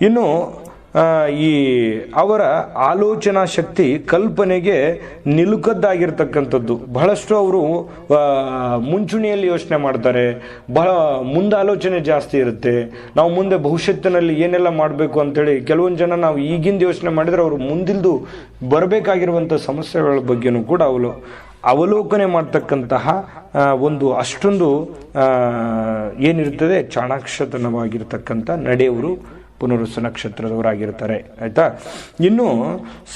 ಇನ್ನು ಈ ಅವರ ಆಲೋಚನಾ ಶಕ್ತಿ ಕಲ್ಪನೆಗೆ ನಿಲುಕದ್ದಾಗಿರ್ತಕ್ಕಂಥದ್ದು. ಬಹಳಷ್ಟು ಅವರು ಮುಂಚೂಣಿಯಲ್ಲಿ ಯೋಚನೆ ಮಾಡ್ತಾರೆ. ಬಹಳ ಮುಂದಾಲೋಚನೆ ಜಾಸ್ತಿ ಇರುತ್ತೆ. ನಾವು ಮುಂದೆ ಭವಿಷ್ಯತ್ತಿನಲ್ಲಿ ಏನೆಲ್ಲ ಮಾಡಬೇಕು ಅಂತೇಳಿ ಕೆಲವೊಂದು ಜನ ನಾವು ಈಗಿಂದ ಯೋಚನೆ ಮಾಡಿದರೆ ಅವರು ಮುಂದಿಲ್ದು ಬರಬೇಕಾಗಿರುವಂಥ ಸಮಸ್ಯೆಗಳ ಬಗ್ಗೆನೂ ಕೂಡ ಅವಲು ಅವಲೋಕನೆ ಮಾಡ್ತಕ್ಕಂತಹ ಒಂದು ಅಷ್ಟೊಂದು ಏನಿರ್ತದೆ ಚಾಣಾಕ್ಷತನವಾಗಿರ್ತಕ್ಕಂಥ ನಡೆಯವರು ಪುನರುಸ ನಕ್ಷತ್ರದವರಾಗಿರ್ತಾರೆ ಆಯ್ತಾ? ಇನ್ನು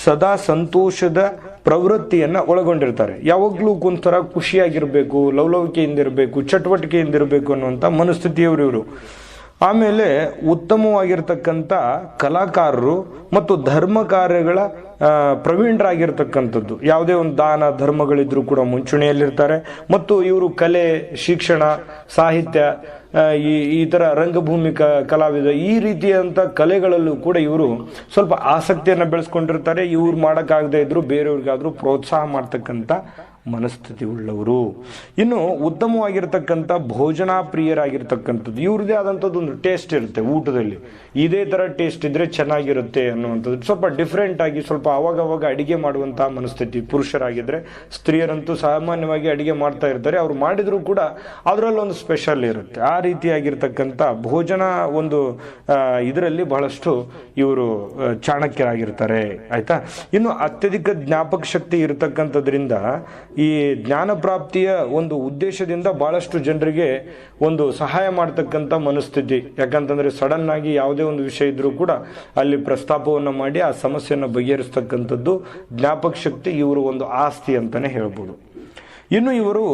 ಸದಾ ಸಂತೋಷದ ಪ್ರವೃತ್ತಿಯನ್ನು ಒಳಗೊಂಡಿರ್ತಾರೆ. ಯಾವಾಗಲೂ ಒಂಥರ ಖುಷಿಯಾಗಿರಬೇಕು ಲವಲವಿಕೆಯಿಂದ ಇರಬೇಕು ಚಟುವಟಿಕೆಯಿಂದ ಇರಬೇಕು ಅನ್ನುವಂಥ ಮನಸ್ಥಿತಿಯವರು ಇವರು. ಆಮೇಲೆ ಉತ್ತಮವಾಗಿರ್ತಕ್ಕಂಥ ಕಲಾಕಾರರು ಮತ್ತು ಧರ್ಮ ಕಾರ್ಯಗಳ ಪ್ರವೀಣರಾಗಿರ್ತಕ್ಕಂಥದ್ದು. ಯಾವುದೇ ಒಂದು ದಾನ ಧರ್ಮಗಳಿದ್ರೂ ಕೂಡ ಮುಂಚೂಣಿಯಲ್ಲಿರ್ತಾರೆ. ಮತ್ತು ಇವರು ಕಲೆ, ಶಿಕ್ಷಣ, ಸಾಹಿತ್ಯ ಈ ಈ ಥರ ರಂಗಭೂಮಿ ಕಲಾವಿದ ಈ ರೀತಿಯಂಥ ಕಲೆಗಳಲ್ಲೂ ಕೂಡ ಇವರು ಸ್ವಲ್ಪ ಆಸಕ್ತಿಯನ್ನು ಬೆಳೆಸ್ಕೊಂಡಿರ್ತಾರೆ. ಇವ್ರು ಮಾಡೋಕ್ಕಾಗದೇ ಇದ್ದರೂ ಬೇರೆಯವ್ರಿಗಾದರೂ ಪ್ರೋತ್ಸಾಹ ಮಾಡ್ತಕ್ಕಂಥ ಮನಸ್ಥಿತಿ ಉಳ್ಳವರು ಇನ್ನು ಉತ್ತಮವಾಗಿರ್ತಕ್ಕಂಥ ಭೋಜನ ಪ್ರಿಯರಾಗಿರ್ತಕ್ಕಂಥದ್ದು ಇವ್ರದೇ ಆದಂಥದ್ದು ಒಂದು ಟೇಸ್ಟ್ ಇರುತ್ತೆ ಊಟದಲ್ಲಿ. ಇದೇ ಥರ ಟೇಸ್ಟ್ ಇದ್ದರೆ ಚೆನ್ನಾಗಿರುತ್ತೆ ಅನ್ನುವಂಥದ್ದು. ಸ್ವಲ್ಪ ಡಿಫ್ರೆಂಟ್ ಆಗಿ ಸ್ವಲ್ಪ ಅವಾಗವಾಗ ಅವಾಗ ಅಡಿಗೆ ಮಾಡುವಂಥ ಮನಸ್ಥಿತಿ ಪುರುಷರಾಗಿದ್ದರೆ ಸ್ತ್ರೀಯರಂತೂ ಸಾಮಾನ್ಯವಾಗಿ ಅಡಿಗೆ ಮಾಡ್ತಾ ಇರ್ತಾರೆ. ಅವ್ರು ಮಾಡಿದರೂ ಕೂಡ ಅದರಲ್ಲೊಂದು ಸ್ಪೆಷಲ್ ಇರುತ್ತೆ. ಆ ರೀತಿಯಾಗಿರ್ತಕ್ಕಂಥ ಭೋಜನ ಒಂದು ಇದರಲ್ಲಿ ಬಹಳಷ್ಟು ಇವರು ಚಾಣಕ್ಯರಾಗಿರ್ತಾರೆ. ಆಯಿತಾ? ಇನ್ನು ಅತ್ಯಧಿಕ ಜ್ಞಾಪಕ ಶಕ್ತಿ ಇರತಕ್ಕಂಥದ್ರಿಂದ ಈ ಜ್ಞಾನ ಪ್ರಾಪ್ತಿಯ ಒಂದು ಉದ್ದೇಶದಿಂದ ಬಹಳಷ್ಟು ಜನರಿಗೆ ಒಂದು ಸಹಾಯ ಮಾಡ್ತಕ್ಕಂಥ ಮನಸ್ಥಿತಿ. ಯಾಕಂತಂದ್ರೆ ಸಡನ್ ಆಗಿ ಯಾವುದೇ ಒಂದು ವಿಷಯ ಇದ್ರೂ ಕೂಡ ಅಲ್ಲಿ ಪ್ರಸ್ತಾಪವನ್ನು ಮಾಡಿ ಆ ಸಮಸ್ಯೆಯನ್ನು ಬಗೆಹರಿಸ್ತಕ್ಕಂಥದ್ದು ಜ್ಞಾಪಕ ಶಕ್ತಿ ಇವರು ಒಂದು ಆಸ್ತಿ ಅಂತಾನೆ ಹೇಳ್ಬೋದು. ಇನ್ನು ಇವರು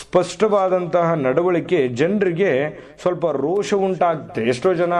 ಸ್ಪಷ್ಟವಾದಂತಹ ನಡವಳಿಕೆ ಜನರಿಗೆ ಸ್ವಲ್ಪ ರೋಷ ಉಂಟಾಗುತ್ತೆ. ಎಷ್ಟೋ ಜನ